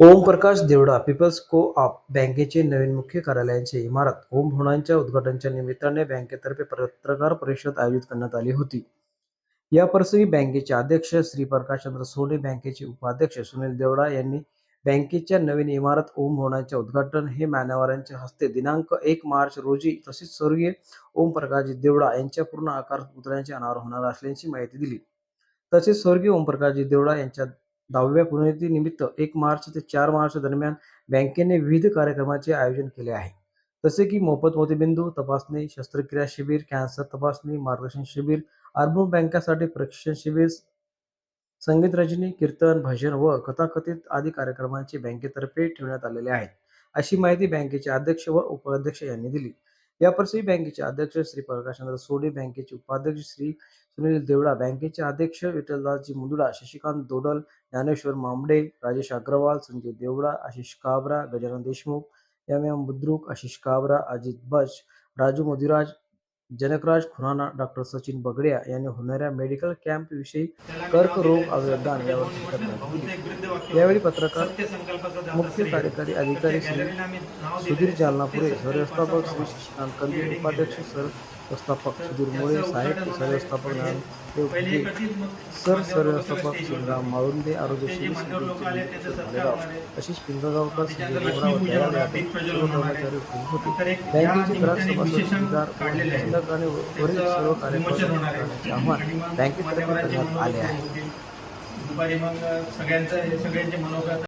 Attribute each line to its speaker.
Speaker 1: Omprakash Devda peoples co op बँकेचे नवीन मुख्य कार्यालयांचे इमारत. ओम भवनांच्या उद्घाटनाच्या निमित्ताने बँकेतर्फे पत्रकार परिषद आयोजित करण्यात आली होती. या प्रसंगी बँकेचे अध्यक्ष श्री प्रकाशचंद्र सोने बँकेचे उपाध्यक्ष सुनील देवडा यांनी बँकेच्या नवीन इमारत ओम भवनाचे उद्घाटन हे मान्यवरांच्या हस्ते दिनांक एक मार्च रोजी तसेच स्वर्गीय ओमप्रकाशजी देवडा यांच्या पूर्ण आकार पुतळ्यांचे अनावर होणार असल्याची माहिती दिली. तसेच स्वर्गीय ओमप्रकाशजी देवडा यांच्या दहाव्या पुनर्निमित्त एक मार्च ते चार मार्च दरम्यान बँकेने विविध कार्यक्रमाचे आयोजन केले आहे. जसे की मोफत मोतीबिंदू तपासणी शस्त्रक्रिया शिबिर कॅन्सर तपासणी मार्गदर्शन शिबिर अर्बन बँकासाठी प्रशिक्षण शिबिर संगीत रचनी कीर्तन भजन व कथाकथित आदी कार्यक्रमांचे बँकेतर्फे ठेवण्यात आलेले आहेत. अशी माहिती बँकेचे अध्यक्ष व उपाध्यक्ष यांनी दिली. या बँकेचे अध्यक्ष श्री प्रकाशचंद्र सोडे बँकेचे उपाध्यक्ष श्री सुनील देवडा बँकेचे अध्यक्ष विठ्ठलदासजी Mundada Shashikant Dodal Dnyaneshwar Mambade Rajesh Agrawal Sanjay Devda Ashish Kabra Gajanan Deshmukh M M Budruk Ashish Kabra Ajit Bach Raju Madhuraj Janakraj Khurana doctor Sachin Bagdya यांनी होणाऱ्या मेडिकल कॅम्प विषयी कर्करोग अवयवदान यावर चर्चा केली. यावेळी पत्रकार मुख्य कार्यकारी अधिकारी श्री सुधीर जालनापुरे सरव्यवस्थापक श्री कंदे उपाध्यक्ष सर व्यवस्थापक सुधीर मोरे साहित्य सरव्यवस्थापक घुगे सर सरव्यवस्थापक श्रीराम माळुंदे आरोग्यश्री भालेराव आशिष पिंगळगावकर कर्मचारी होते बँकेचे ग्राहक आणि वरील सर्व आव्हान बँकेतर्फे करण्यात आले आहे.
Speaker 2: दुपारी मग सगळ्यांचं सगळ्यांचे मनोगत